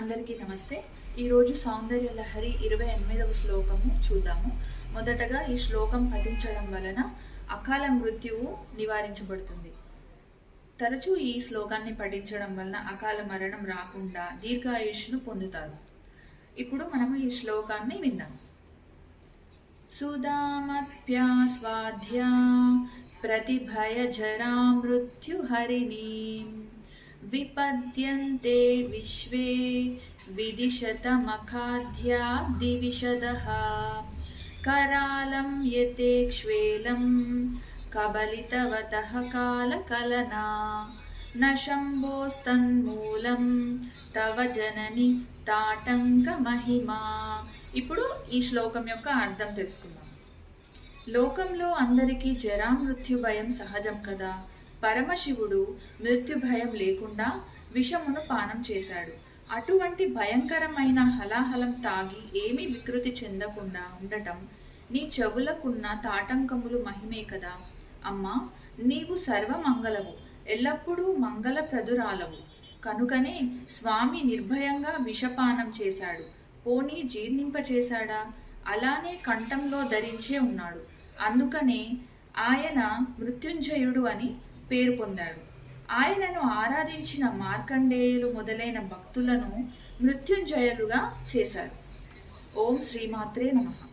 అందరికీ నమస్తే. ఈరోజు సౌందర్య లహరి ఇరవై ఎనిమిదవ శ్లోకము చూద్దాము. మొదటగా ఈ శ్లోకం పఠించడం వలన అకాల మృత్యువు నివారించబడుతుంది. తరచూ ఈ శ్లోకాన్ని పఠించడం వలన అకాల మరణం రాకుండా దీర్ఘాయుష్ను పొందుతారు. ఇప్పుడు మనము ఈ శ్లోకాన్ని విందాం. సుధామప్యాస్వాధ్యా ప్రతిభయజరా మృత్యుహరిణీం. विपद्यन्ते विश्वे विदिशतमखाद्या दिविशदः करालं यतेक्ष्वेलं कबलितवतः कालकलना न शम्भोस्तन्मूलं తవ జనని తాటంక మహిమా ఇప్పుడు ఈ శ్లోకం యొక్క అర్థం తెలుసుకుందాం లోకంలో అందరికీ జరా మృత్యు భయం సహజం కదా పరమశివుడు మృత్యు భయం లేకుండా విషమును పానం చేశాడు. అటువంటి భయంకరమైన హలాహలం తాగి ఏమీ వికృతి చెందకుండా ఉండటం నీ చెవులకున్న తాటంకములు మహిమే కదా. అమ్మా నీవు సర్వమంగళవు ఎల్లప్పుడూ మంగళప్రదురాలవు. కనుకనే స్వామి నిర్భయంగా విషపానం చేశాడు. పోనీ జీర్ణింపచేశాడా? అలానే కంఠంలో ధరించే ఉన్నాడు. అందుకనే ఆయన మృత్యుంజయుడు అని పేరు పొందాడు. ఆయనను ఆరాధించిన మార్కండేయులు మొదలైన భక్తులను మృత్యుంజయులుగా చేశారు. ఓం శ్రీమాత్రే నమః.